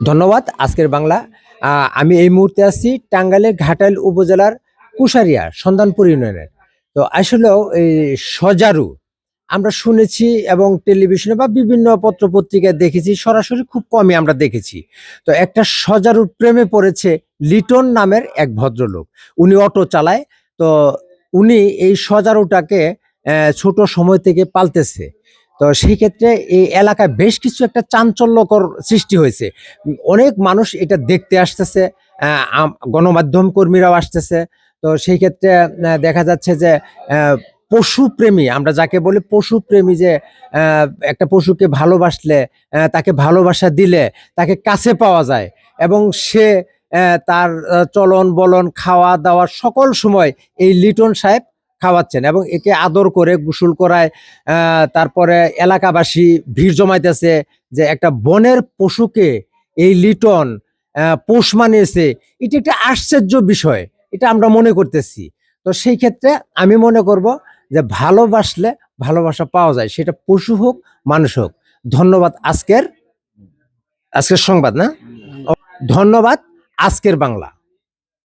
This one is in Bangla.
ধন্যবাদ, আজকের বাংলা। আমি এই মুহূর্তে আছি টাঙ্গাইলের ঘাটাইল উপজেলার কুশারিয়া সন্ধানপুর ইউনিয়নের। তো আসলেও এই সজারু, আমরা শুনেছি এবং টেলিভিশনে বা বিভিন্ন পত্র পত্রিকায় দেখেছি, সরাসরি খুব কমই আমরা দেখেছি। তো একটা সজারুর প্রেমে পড়েছে লিটন নামের এক ভদ্রলোক। উনি অটো চালায়, তো উনি এই সজারুটাকে ছোট সময় থেকে পালতেছে। তো সেই ক্ষেত্রে এই এলাকায় বেশ কিছু একটা চাঞ্চল্যকর সৃষ্টি হয়েছে। অনেক মানুষ এটা দেখতে আসতেছে গণমাধ্যম কর্মীরাও আসতেছে। তো সেই ক্ষেত্রে দেখা যাচ্ছে যে পশুপ্রেমী আমরা যাকে বলি পশুপ্রেমী যে একটা পশুকে ভালোবাসলে তাকে ভালোবাসা দিলে তাকে কাছে পাওয়া যায় এবং সে তার চলন বলন খাওয়া দাওয়া সকল সময় এই লিটন সাহেব খাওয়াচ্ছেন এবং একে আদর করে গোসল করায় তারপরে এলাকাবাসী ভিড় জমাইতেছে যে একটা বনের পশুকে এই লিটন পোষ মানিয়েছে। এটা একটা আশ্চর্য বিষয়, এটা আমরা মনে করতেছি। তো সেই ক্ষেত্রে আমি মনে করব যে ভালোবাসলে ভালোবাসা পাওয়া যায়, সেটা পশু হোক, মানুষ হোক। ধন্যবাদ আজকের আজকের সংবাদ না? ধন্যবাদ আজকের বাংলা।